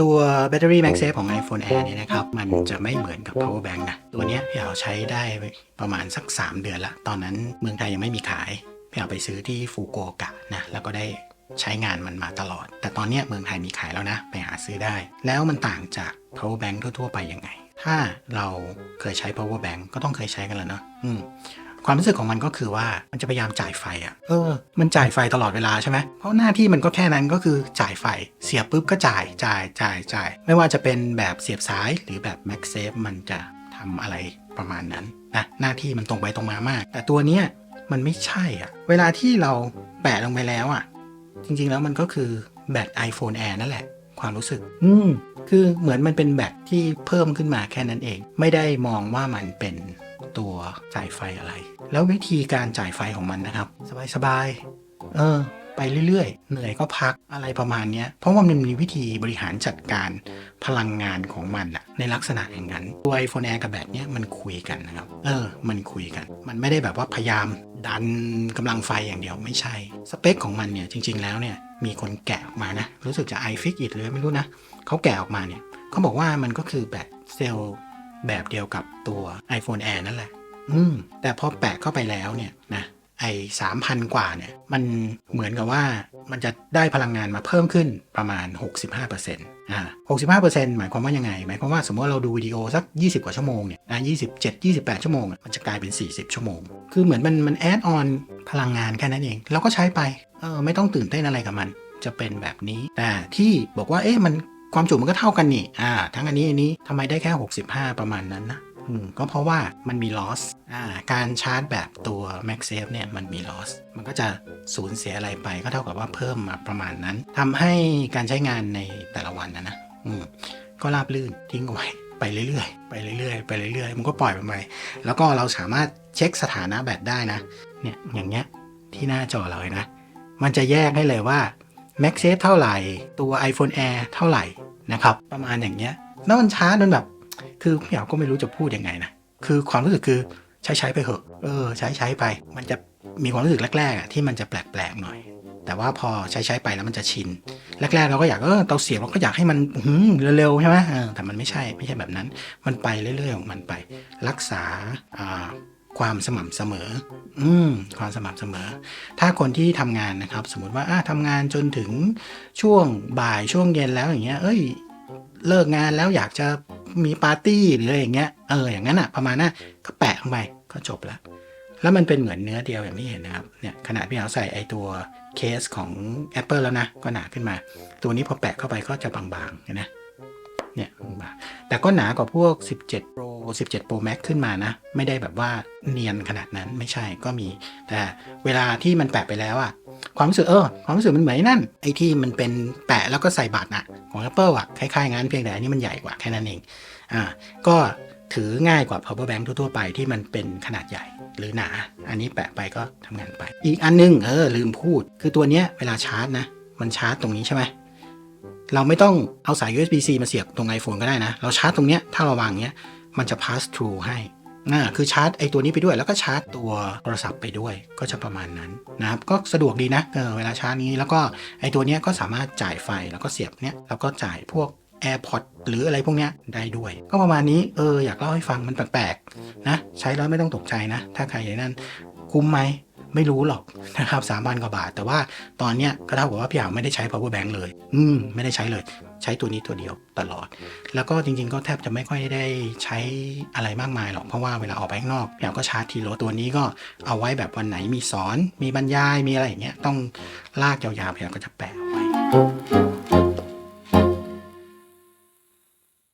ตัวแบตเตอรี่ MagSafe ของ iPhone Air เนี่ยนะครับ มันจะไม่เหมือนกับ power bank นะ ตัวเนี้ยพี่เอาใช้ได้ประมาณสัก 3 เดือนละ ตอนนั้นเมืองไทยยังไม่มีขายพี่เอาไปซื้อที่ฟูโกกะนะ แล้วก็ได้ใช้งานมันมาตลอด แต่ตอนเนี้ยเมืองไทยมีขายแล้วนะ ไปหาซื้อได้ แล้วมันต่างจาก power bank ทั่ว ๆ ไปยังไง ถ้าเราเคยใช้ power bank ก็ต้องเคยใช้กันแล้วเนาะอืม ความรู้สึกของมันก็คือว่ามันจะพยายามจ่ายไฟอะ่ะเออ มันจ่ายไฟตลอดเวลาใช่ไหมเพราะหน้าที่มันก็แค่นั้นก็คือจ่ายไฟ เสียบปุ๊บก็จ่ายจ่ายจ่ายจ่าย ไม่ว่าจะเป็นแบบเสียบซ้ายหรือแบบ MagSafe มันจะทำอะไรประมาณนั้นนะหน้าที่มันตรงไปตรงมามาก แต่ตัวเนี้ยมันไม่ใช่อะ่ะ เวลาที่เราแปะลงไปแล้วอะ จริงๆแล้วมันก็คือแบต iPhone Air นั่นแหละ ความรู้สึก อืม คือเหมือนมันเป็นแบตที่เพิ่มขึ้นมาแค่นั้นเอง ไม่ได้มองว่ามันเป็น ตัวจ่ายไฟอะไร แล้ววิธีการจ่ายไฟของมันนะครับ สบายๆเออ ไปเรื่อยๆ เหนื่อยก็พักอะไรประมาณนี้เพราะว่ามันมีวิธีบริหารจัดการพลังงานของมันอะในลักษณะอย่างนั้นตัว iPhone Air กับแบตเนี้ยมันคุยกันนะครับ เออ มันคุยกัน มันไม่ได้แบบว่าพยายามดันกำลังไฟอย่างเดียวไม่ใช่ สเปคของมันเนี่ยจริง ๆ แล้วเนี่ยมีคนแกะออกมานะ รู้สึกจะ iFix It หรือไม่รู้นะเขาแกะออกมาเนี่ยเขาบอกว่ามันก็คือแบตเซลล์ แบบเดียวกับตัว iPhone Air นั่นแหละ อืม แต่พอแปะเข้าไปแล้วเนี่ยนะไอ้สามพันกว่าเนี่ย มันเหมือนกับว่ามันจะได้พลังงานมาเพิ่มขึ้นประมาณ 65%อ่า65%หมายความว่ายังไง หมายความว่าสมมติว่าเราดูวิดีโอสัก 20 กว่าชั่วโมงเนี่ยนะ27 28 ชั่วโมง มันจะกลายเป็น 40 ชั่วโมง คือเหมือนมันมันแอดออนพลังงานแค่นั้นเองแล้วก็ใช้ไป เออไม่ต้องตื่นเต้นอะไรกับมัน จะเป็นแบบนี้ แต่ที่บอกว่าเอ๊ะมัน ความจุมันก็เท่ากันนี่ อ่า ทั้งอันนี้อันนี้ทำไมได้แค่ 65 ประมาณนั้นนะ อืม ก็เพราะว่ามันมี loss อ่า การชาร์จแบบตัว MagSafe เนี่ยมันมี loss มันก็จะสูญเสียอะไรไปก็เท่ากับว่าเพิ่มมาประมาณนั้น ทำให้การใช้งานในแต่ละวันนะนะ อืม ก็ราบลื่นทิ้งเอาไว้ไปเรื่อยๆ ไปเรื่อยๆ ไปเรื่อยๆ มันก็ปล่อยมันไป แล้วก็เราสามารถเช็คสถานะแบตได้นะ เนี่ย อย่างเงี้ย ที่หน้าจอเราเลยนะ มันจะแยกให้เลยว่า MagSafe เท่าไหร่ ตัว iPhone Air เท่าไหร่ นะครับ ประมาณอย่างเงี้ยแล้วมันช้าจนแบบ คือพี่อยาก็ไม่รู้จะพูดยังไงนะคือความรู้สึกคือใช้ใช้ไปเถอะ เออ ใช้ใช้ไป มันจะมีความรู้สึกแรกๆอะที่มันจะแปลกๆหน่อย แต่ว่าพอใช้ใช้ไปแล้วมันจะชิน แรกๆเราก็อยากเออเตาเสียบเราก็อยากให้มันหือเร็วๆใช่ไหมเออแต่มันไม่ใช่ไม่ใช่แบบนั้น มันไปเรื่อยๆของมันไป รักษาอ่า ความสม่ำเสมอ อืม ความสม่ำเสมอ ถ้าคนที่ทำงานนะครับ สมมติว่าอะทำงานจนถึงช่วงบ่ายช่วงเย็นแล้วอย่างเงี้ย เอ้ย เลิกงานแล้วอยากจะมีปาร์ตี้หรืออะไรอย่างเงี้ย เออ อย่างนั้นอะประมาณน่ะก็แปะลงไปก็จบละ แล้วมันเป็นเหมือนเนื้อเดียวอย่างที่เห็นนะครับ เนี่ย ขนาดพี่เอาใส่ไอตัวเคสของ Apple แล้วนะ ก็หนาขึ้นมา ตัวนี้พอแปะเข้าไปก็จะบางๆเห็นไหม เนี่ยแต่ก็หนากว่าพวก 17 Pro 17 Pro Max ขึ้นมานะ ไม่ได้แบบว่าเนียนขนาดนั้นไม่ใช่ก็มี แต่เวลาที่มันแปะไปแล้วอะความรู้สึกเออความรู้สึกมันเหมือนนั่นไอ้ที่มันเป็นแปะแล้วก็ใส่บัตรอะของ Apple อะคล้ายๆงั้นเพียงแต่อันนี้มันใหญ่กว่าแค่นั้นเองอ่าก็ถือง่ายกว่า power bank ทั่วๆไปที่มันเป็นขนาดใหญ่หรือหนา อันนี้แปะไปก็ทำงานไป อีกอันนึงเออลืมพูด คือตัวเนี้ยเวลาชาร์จนะ มันชาร์จตรงนี้ใช่ไหม เราไม่ต้องเอาสาย USB-C มาเสียบตรง iPhone ก็ได้นะ เราชาร์จตรงเนี้ยถ้าเราวางเนี้ยมันจะ pass through ให้อ่าคือชาร์จไอตัวนี้ไปด้วย แล้วก็ชาร์จตัวโทรศัพท์ไปด้วยก็จะประมาณนั้นนะครับก็สะดวกดีนะเออเวลาชาร์จนี้แล้วก็ไอตัวเนี้ยก็สามารถจ่ายไฟแล้วก็เสียบเนี้ยแล้วก็จ่ายพวก AirPod หรืออะไรพวกเนี้ยได้ด้วย ก็ประมาณนี้เอออยากเล่าให้ฟังมันแปลกๆนะใช้แล้วไม่ต้องตกใจนะ ถ้าใครอย่างนั้นคุ้มไหม ไม่รู้หรอกนะครับสามพันกว่าบาท แต่ว่าตอนเนี้ยก็เท่ากับว่าพี่อ่าวไม่ได้ใช้ power bank เลย อืมไม่ได้ใช้เลย ใช้ตัวนี้ตัวเดียวตลอด แล้วก็จริงๆ ก็แทบจะไม่ค่อยได้ใช้อะไรมากมายหรอก เพราะว่าเวลาออกไปข้างนอกพี่อ่าวก็ชาร์จทีรถตัวนี้ก็เอาไว้แบบวันไหนมีสอน มีบรรยายมีอะไรอย่างเงี้ยต้องลากยาวๆพี่อ่าวก็จะแปะไว้